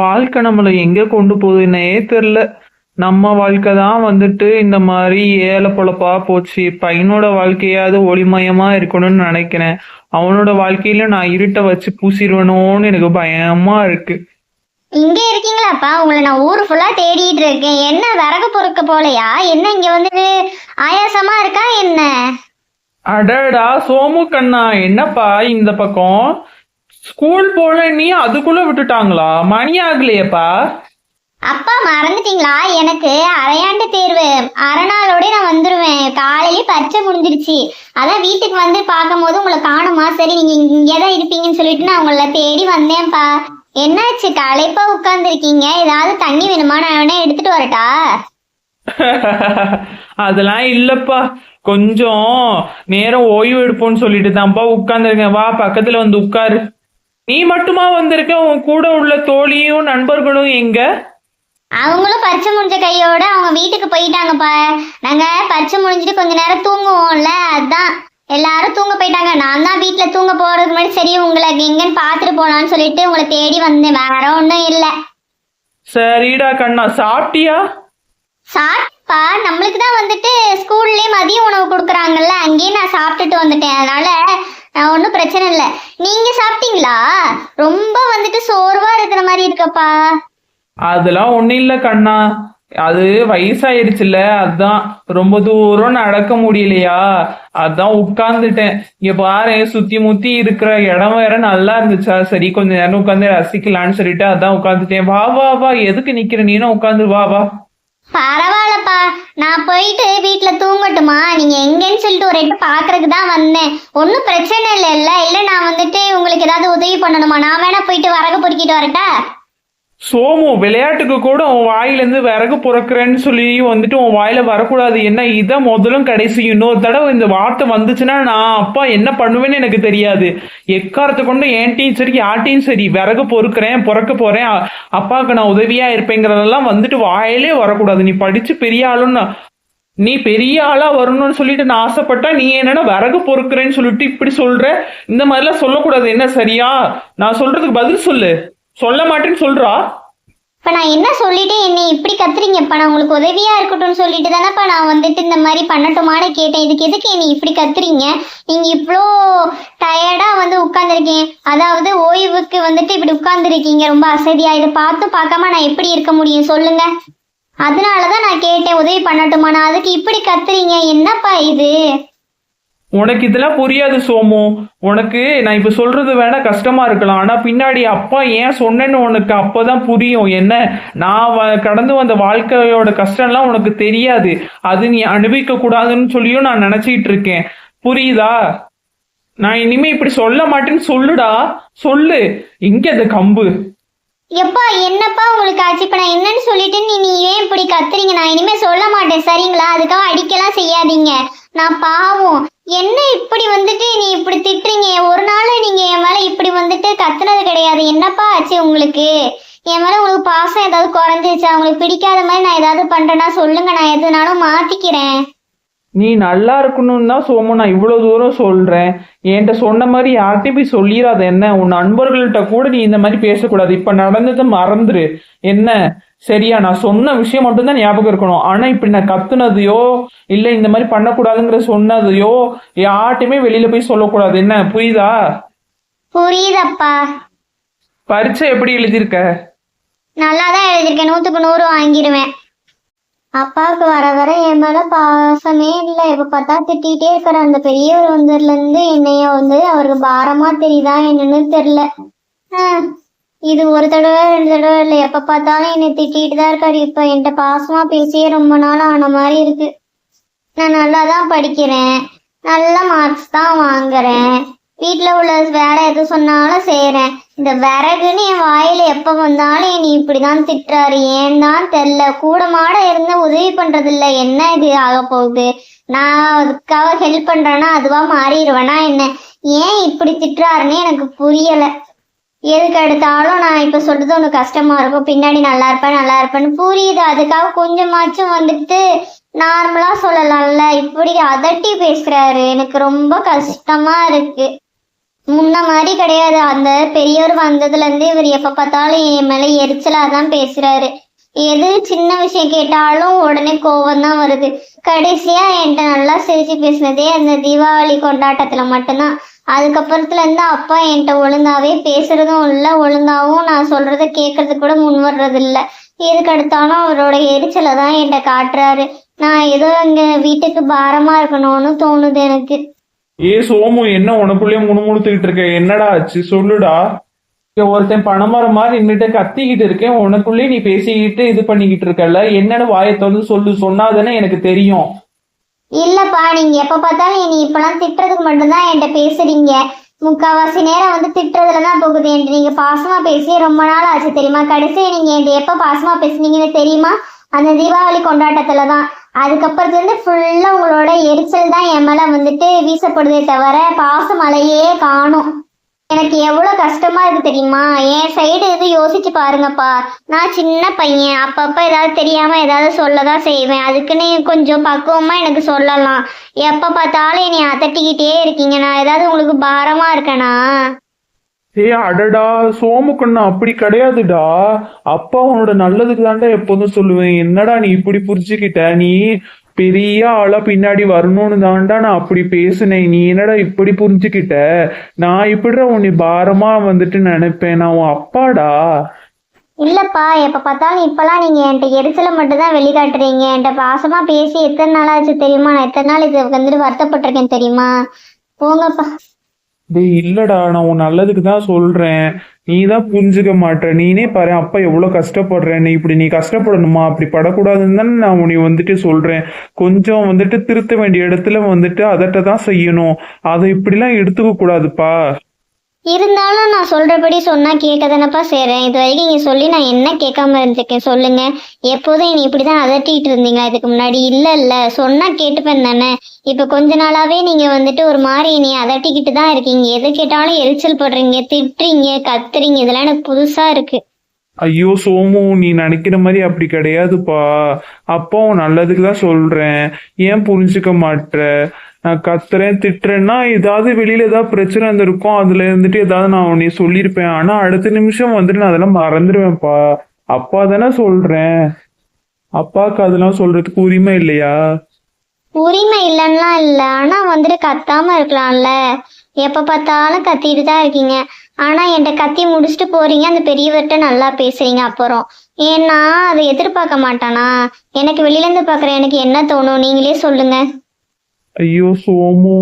வாழ்க்கை நம்மளை எங்க கொண்டு போகுதுன்னே தெரில நம்ம வாழ்க்கை தான் வந்துட்டு இந்த மாதிரி ஏழை பொழப்பா போச்சு. பையனோட வாழ்க்கையாவது ஒளிமயமா இருக்கணும்னு நினைக்கிறேன். அவனோட வாழ்க்கையில நான் இருட்டை வச்சு பூசிடுவேனோன்னு எனக்கு பயமா இருக்கு. இங்க இருக்கீங்களாப்பா? உங்களை நான் ஊர் ஃபுல்லா தேடிட்டு இருக்கேன். என்ன விறகு பொறுக்க போலையா? என்ன இங்க வந்துட்டு ஆயாசமா இருக்கா என்ன? அடடா சோமு கண்ணா. என்னப்பா இந்த பக்கம்? ஸ்கூல் போல நீ அதுக்குள்ள விட்டுட்டாங்களா? மணி ஆகலையேப்பா. அப்பா மறந்துட்டீங்களா? எனக்கு அரையாண்டு தேர்வு. அரை நாளோட நான் வந்துருவேன். காலையிலே பரீட்சை முடிஞ்சிருச்சு. அதான் வீட்டுக்கு வந்து பார்க்கும்போது உங்களை காணுமா? சரி நீங்க இங்கே தான் இருப்பீங்கன்னு சொல்லிட்டு நான் உங்களை தேடி வந்தேன்ப்பா. என்னாச்சு? களைப்பா உட்காந்துருக்கீங்க ஏதாவது தண்ணி வேணுமா? நான் வேணா எடுத்துட்டு வரட்டா? அதெல்லாம் இல்லப்பா. கொஞ்சம் நேரம் ஓய்வு எடுப்போம்னு சொல்லிட்டு தான்ப்பா உட்கார்ந்துருக்கேன். வா பக்கத்துல வந்து உட்காரு. நீ மட்டுமா வந்திருக்க? உன் கூட உள்ள தோழியும் நண்பர்களும் எங்க? அவங்களும் பரீட்சை முடிஞ்ச கையோட அவங்க வீட்டுக்கு போயிட்டாங்கப்பா நாங்க பரீட்சை முடிஞ்சிட்டு கொஞ்ச நேரம் தூங்குவோம்ல அதான். எல்லாரும் தூங்க போயிட்டாங்க. நான் தான் வீட்டுல தூங்க போறதுக்கு முன்னாடி சரி உங்களை எங்கன்னு பார்த்துட்டு போலான்னு சொல்லிட்டு உங்களை தேடி வந்தேன். வேற ஒன்றும் இல்லை. சரிடா கண்ணா சாப்பிட்டியா? சாப்பிட்டா நம்மளுக்கு தான் வந்துட்டு ஸ்கூல்லே மதிய உணவு கொடுக்குறாங்கல்ல அங்கேயே நான் சாப்பிட்டுட்டு வந்துட்டேன். அதனால ஒன்றும் பிரச்சனை இல்லை. நீங்க சாப்பிட்டீங்களா? ரொம்ப வந்துட்டு சோர்வா இருக்கிற மாதிரி இருக்கப்பா. அதெல்லாம் ஒண்ணும் இல்ல கண்ணா. அது வயசாயிருச்சுல அதான். ரொம்ப தூரம் நடக்க முடியலையா? அதான் உட்கார்ந்துட்டேன். இங்க பாரு சுத்தி முத்தி இருக்கிற இடம் வேற நல்லா இருந்துச்சா? சரி கொஞ்ச நேரம் உட்காந்து ரசிக்கலாம்னு சொல்லிட்டு அதான் உட்காந்துட்டேன் வா வா வா. எதுக்கு நிக்கிற? நீனும் உட்காந்து வா வா. பரவாயில்லப்பா. நான் போயிட்டு வீட்டுல தூங்கட்டுமா? நீங்க எங்கன்னு சொல்லிட்டு ஒரு எட்டு பாக்குறதுக்கு தான் வந்தேன். ஒன்றும் பிரச்சனை இல்லைல்ல. இல்லை நான் வந்துட்டு உங்களுக்கு ஏதாவது உதவி பண்ணணுமா? நான் வேணா போயிட்டு வரகு பொறுக்கிட்டு வரட்டா? சோமு விளையாட்டுக்கு கூட உன் வாயிலேருந்து விறகு புறக்கிறேன்னு சொல்லி வந்துட்டு உன் வாயில வரக்கூடாது. என்ன இதான் முதலும் கடைசி இன்னொரு தடவை இந்த வார்த்தை வந்துச்சுன்னா நான் அப்பா என்ன பண்ணுவேன்னு எனக்கு தெரியாது. எக்காரத்தை கொண்டு என்கிட்டயும் சரி யார்ட்டையும் சரி விறகு பொறுக்கிறேன் பிறக்க போறேன் அப்பாவுக்கு நான் உதவியா இருப்பேங்கிறதெல்லாம் வந்துட்டு வாயிலே வரக்கூடாது. நீ படிச்சு பெரிய ஆளுன்னு நீ பெரிய ஆளா வரணும்னு சொல்லிட்டு நான் ஆசைப்பட்டா நீ என்னன்னா விறகு பொறுக்கிறேன்னு சொல்லிட்டு இப்படி சொல்ற? இந்த மாதிரிலாம் சொல்லக்கூடாது. என்ன சரியா? நான் சொல்றதுக்கு பதில் சொல்லு. சொல்ல மாட்டேன்னு சொல்றா. இப்போ நான் என்ன சொல்லிட்டு என்னை இப்படி கத்துறீங்கப்பா? நான் உங்களுக்கு உதவியா இருக்கட்டும்னு சொல்லிட்டு தானேப்பா நான் வந்துட்டு இந்த மாதிரி பண்ணட்டுமான்னு கேட்டேன். இதுக்கு எதுக்கு என்னை இப்படி கத்துறீங்க? நீங்க இவ்வளோ டயர்டா வந்து உட்காந்துருக்கீங்க அதாவது ஓய்வுக்கு வந்துட்டு இப்படி உட்கார்ந்துருக்கீங்க. ரொம்ப அசதியா. இதை பார்த்து பார்க்காம நான் எப்படி இருக்க முடியும்? சொல்லுங்க. அதனால தான் நான் கேட்டேன் உதவி பண்ணட்டுமா நான் அதுக்கு இப்படி கத்துறீங்க. என்னப்பா இது? உனக்கு இதெல்லாம் புரியாது சோமு. உனக்கு நான் இப்ப சொல்றது வேணா கஷ்டமா இருக்கலாம். ஆனா பின்னாடி அப்பா ஏன் சொன்னேன்னு உனக்கு அப்பதான் புரியும். என்ன? நான் வ- கடந்து வந்த வாழ்க்கையோட கஷ்டம்லாம் உனக்கு தெரியாது. அது நீ அனுபவிக்க கூடாதுன்னு சொல்லியும் நான் நினைச்சிட்டு இருக்கேன். புரியுதா? நான் இனிமே இப்படி சொல்ல மாட்டேன்னு சொல்லுடா. சொல்லு. இங்க அந்த கம்பு. எப்பா என்னப்பா உங்களுக்கு ஆச்சு இப்போ நான் என்னன்னு சொல்லிட்டு நீ நீ ஏன் இப்படி கத்துறீங்க? நான் இனிமே சொல்ல மாட்டேன். சரிங்களா? அதுக்காக அடிக்கலாம் செய்யாதீங்க. நான் பாவம். என்ன இப்படி வந்துட்டு நீ இப்படி திட்டுறீங்க? ஒரு நாள் நீங்க என் மேல இப்படி வந்துட்டு கத்துனது கிடையாது. என்னப்பா ஆச்சு உங்களுக்கு? என் மேல உங்களுக்கு பாசம் ஏதாவது குறைஞ்சிருச்சா? உங்களுக்கு பிடிக்காத மாதிரி நான் ஏதாவது பண்றேன்னா சொல்லுங்க. நான் எதுனாலும் மாத்திக்கிறேன். நீ நல்லா இருக்கணும்னு தான் சோமு நான் இவ்வளோ தூரம் சொல்கிறேன் என்கிட்ட சொன்ன மாதிரி யார்கிட்டயும் போய் சொல்லிடாத என்ன? உன் நண்பர்கள்ட்ட கூட நீ இந்த மாதிரி பேசக்கூடாது. இப்போ நடந்ததை மறந்துரு. என்ன? சரியா நான் சொன்ன விஷயம் மட்டும்தான் ஞாபகம் இருக்கணும். ஆனால் இப்படி நான் கத்துனதையோ இல்லை இந்த மாதிரி பண்ணக்கூடாதுங்கிற சொன்னதையோ யார்ட்டையுமே வெளியில போய் சொல்லக்கூடாது. என்ன? புரியுதா? புரியுதப்பா. பரீட்சை எப்படி எழுதியிருக்க? நல்லா தான் எழுதியிருக்கேன். நூற்றுக்கு நூறு வாங்கிடுவேன் அப்பாவுக்கு வர வர என் மேல பாசமே இல்லை. எப்போ பார்த்தா திட்டிகிட்டே இருக்கிற அந்த பெரியவர் வந்ததுலேருந்து என்னைய வந்து அவருக்கு பாரமா தெரியுதா என்னன்னு தெரியல. இது ஒரு தடவை ரெண்டு தடவை இல்லை. எப்போ பார்த்தாலும் என்னை திட்டிகிட்டு தான் இருக்காரு. இப்போ என்கிட்ட பாசமா பேசியே ரொம்ப நாள் ஆன மாதிரி இருக்கு. நான் நல்லா தான் படிக்கிறேன். நல்ல மார்க்ஸ் தான் வாங்குறேன். வீட்டில் உள்ள வேலை எது சொன்னாலும் செய்கிறேன் இந்த விறகுன்னு என் வாயில எப்போ வந்தாலும் என்னை இப்படி தான் திட்டுறாரு. ஏன் தான் தெரில கூட மாட இருந்து உதவி பண்றது இல்ல என்ன இது ஆக போகுது? நான் அதுக்காக ஹெல்ப் பண்றேன்னா அதுவா மாறிடுவேனா என்ன? ஏன் இப்படி திட்டுறாருன்னு எனக்கு புரியல. எதுக்கு எடுத்தாலும் நான் இப்ப சொல்றது உனக்கு கஷ்டமா இருக்கும். பின்னாடி நல்லா இருப்பேன் நல்லா இருப்பேன்னு புரியுது. அதுக்காக கொஞ்சமாச்சும் வந்துட்டு நார்மலா சொல்லலாம்ல. இப்படி அதட்டி பேசுறாரு. எனக்கு ரொம்ப கஷ்டமா இருக்கு. முன்ன மாதிரி கிடையாது. அந்த பெரியவர் வந்ததுலேருந்து இவர் எப்போ பார்த்தாலும் என் மேலே எரிச்சலாக தான் பேசுகிறாரு எது சின்ன விஷயம் கேட்டாலும் உடனே கோவம் தான் வருது. கடைசியாக என்கிட்ட நல்லா சிரிச்சு பேசினதே அந்த தீபாவளி கொண்டாட்டத்தில் மட்டும்தான். அதுக்கப்புறத்துலேருந்து அப்பா என்கிட்ட ஒழுங்காவே பேசுறதும் இல்லை. ஒழுங்காகவும் நான் சொல்கிறத கேட்கறது கூட முன் வர்றது இல்ல அவரோட எரிச்சலை தான் என்கிட்ட காட்டுறாரு. நான் ஏதோ இங்கே வீட்டுக்கு பாரமாக இருக்கணும்னு தோணுது எனக்கு. ஏ சோமு என்ன உனக்குள்ளேயே முணுமுணுத்துக்கிட்டு இருக்க? என்னடா ஆச்சு? சொல்லுடா. ஒருத்தன் பணமரம் மாதிரி நின்னுட்டு கத்திக்கிட்டு இருக்கேன். உனக்குள்ளே நீ பேசிக்கிட்டு இது பண்ணிக்கிட்டு இருக்கல என்னன்னு வாயை திறந்து சொல்லு. சொன்னாதானே எனக்கு தெரியும். இல்லப்பா நீங்க எப்ப பார்த்தாலும் என்னை இப்பெல்லாம் திட்டுறதுக்கு மட்டும்தான் என்கிட்ட பேசுறீங்க. முக்காவாசி நேரம் வந்து திட்டுறதுல தான் போகுது. என்கிட்ட நீங்க பாசமா பேசி ரொம்ப நாள் ஆச்சு தெரியுமா? கடைசியா நீங்க என்கிட்ட எப்ப பாசமா பேசுனீங்கன்னு தெரியுமா? அந்த தீபாவளி கொண்டாட்டத்துல தான் அதுக்கப்புறத்துலேருந்து ஃபுல்லாக உங்களோட எரிச்சல் தான் என் மேலே வந்துட்டு வீசப்படுதே தவிர பாச மழையே காணும். எனக்கு எவ்வளோ கஷ்டமா இருக்கு தெரியுமா? என் சைடு எதுவும் யோசிச்சு பாருங்கப்பா. நான் சின்ன பையன். அப்பப்போ ஏதாவது தெரியாம ஏதாவது சொல்லதான் செய்வேன். அதுக்குன்னு கொஞ்சம் பக்குவமா எனக்கு சொல்லலாம். எப்போ பார்த்தாலும் என்னை அதட்டிக்கிட்டே இருக்கீங்க. நான் ஏதாவது உங்களுக்கு பாரமா இருக்கேனா? ஏ அடடா சோமுக்கண்ணா அப்படி கிடையாதுடா. அப்பா உன்னோட நல்லதுக்கு தாண்டா எப்போதும் சொல்லுவேன். என்னடா நீ இப்படி புரிஞ்சுக்கிட்ட? நீ பெரிய ஆளா பின்னாடி வரணும்னு தாண்டா நான் அப்படி பேசினேன். நீ என்னடா இப்படி புரிஞ்சுக்கிட்ட? நான் இப்படிடா உன்னை பாரமா வந்துட்டு நினைப்பேன்? நான் உன் அப்பாடா. இல்லப்பா எப்ப பார்த்தாலும் இப்பெல்லாம் நீங்க என்கிட்ட எரிச்சலை மட்டும் தான் வெளிக்காட்டுறீங்க. என்கிட்ட பாசமா பேசி எத்தனை நாள் ஆச்சு தெரியுமா? நான் எத்தனை நாள் இது வந்துட்டு வருத்தப்பட்டிருக்கேன் தெரியுமா? போங்கப்பா. டேய் இல்லடா நான் உன் நல்லதுக்கு தான் சொல்றேன். நீ தான் புரிஞ்சுக்க மாட்ட நீனே பாரு அப்பா எவ்வளவு கஷ்டப்படுறேன். நீ இப்படி நீ கஷ்டப்படணுமா? அப்படி படக்கூடாதுன்னு தானே நான் உன்னை வந்துட்டு சொல்றேன். கொஞ்சம் வந்துட்டு திருத்த வேண்டிய இடத்துல வந்துட்டு அதட்ட தான் செய்யணும். அதை இப்படிலாம் எடுத்துக்க கூடாதுப்பா இருந்தாலும் நான் சொல்றபடி சொன்னா கேட்க தானப்பா செய்யறேன் இது வரைக்கும் நீங்க சொல்லி நான் என்ன கேட்காம இருந்திருக்கேன் சொல்லுங்க. எப்போதும் நீ இப்படிதான் அதட்டிட்டு இருந்தீங்களா? இதுக்கு முன்னாடி இல்ல இல்ல. சொன்னா கேட்டுப்பேன் தானே. இப்ப கொஞ்ச நாளாவே நீங்க வந்துட்டு ஒரு மாதிரி நீ அதட்டிக்கிட்டு தான் இருக்கீங்க. எது கேட்டாலும் எரிச்சல் படுறீங்க திட்டுறீங்க கத்துறீங்க. இதெல்லாம் எனக்கு புதுசா இருக்கு. ஐயோ சோமு நீ நினைக்கிற மாதிரி அப்படி கிடையாதுப்பா. அப்போ நல்லதுக்கு தான் சொல்றேன். ஏன் புரிஞ்சுக்க மாட்ற? நான் கத்துறேன் திட்டுறேன்னா ஏதாவது வெளியில ஏதாவது பிரச்சனை இருந்திருக்கும் அதுல இருந்துட்டு ஏதாவது நான் உன்னை சொல்லியிருப்பேன். ஆனா அடுத்த நிமிஷம் வந்துட்டு நான் அதெல்லாம் மறந்துடுவேன்ப்பா அப்பா தானே சொல்றேன். அப்பாவுக்கு அதெல்லாம் சொல்றதுக்கு உரிமை இல்லையா? உரிமை இல்லைன்னா இல்ல. ஆனா வந்துட்டு கத்தாம இருக்கலாம்ல. எப்ப பார்த்தாலும் கத்திட்டு தான் இருக்கீங்க. ஆனா என்கிட்ட கத்தி முடிச்சுட்டு போறீங்க. அந்த பெரியவர்கிட்ட நல்லா பேசுறீங்க அப்புறம். ஏன்னா அதை எதிர்பார்க்க மாட்டானா? எனக்கு வெளியில இருந்து பாக்குற எனக்கு என்ன தோணும்? நீங்களே சொல்லுங்க ஐயோ சோமு